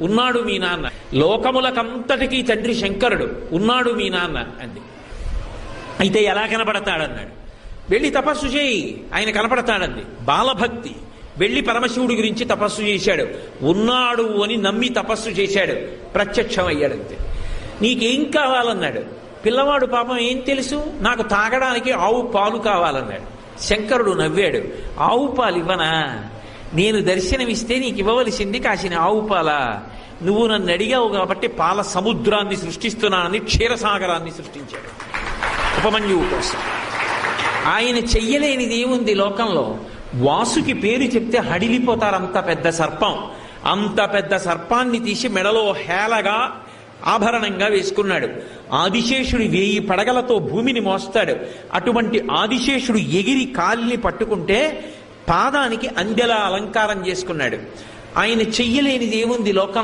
ఉన్నాడు మీ నాన్న. లోకములకంతటికీ తండ్రి శంకరుడు. ఉన్నాడు మీ నాన్న అంది. అయితే ఎలా కనపడతాడన్నాడు. వెళ్ళి తపస్సు చేయి. ఆయన కనపడతాడంది. బాలభక్తి. వెళ్ళి పరమశివుడి గురించి తపస్సు చేశాడు. ఉన్నాడు అని నమ్మి తపస్సు చేశాడు. ప్రత్యక్షం అయ్యాడంతే నీకేం కావాలన్నాడు? పిల్లవాడు పాపం ఏం తెలుసు? నాకు తాగడానికి ఆవు పాలు కావాలన్నాడు. శంకరుడు నవ్వాడు. ఆవు పాలు ఇవ్వనా నేను దర్శనమిస్తే నీకు ఇవ్వవలసింది కాసిన ఆవు పాల. నువ్వు నన్ను అడిగావు కాబట్టి పాల సముద్రాన్ని సృష్టిస్తున్నానని క్షీరసాగరాన్ని సృష్టించాడు. ఉపమన్యువు కోసం. ఆయన చెయ్యలేనిది ఏముంది లోకంలో? వాసుకి పేరు చెప్తే హడిలిపోతారు అంత పెద్ద సర్పం. అంత పెద్ద సర్పాన్ని తీసి మెడలో హేలగా ఆభరణంగా వేసుకున్నాడు. ఆదిశేషుడు వేయి పడగలతో భూమిని మోస్తాడు. అటువంటి ఆదిశేషుడు ఎగిరి కాలిని పట్టుకుంటే పాదానికి అందెలా అలంకారం చేసుకున్నాడు. ఆయన చెయ్యలేనిది ఏముంది? లోకం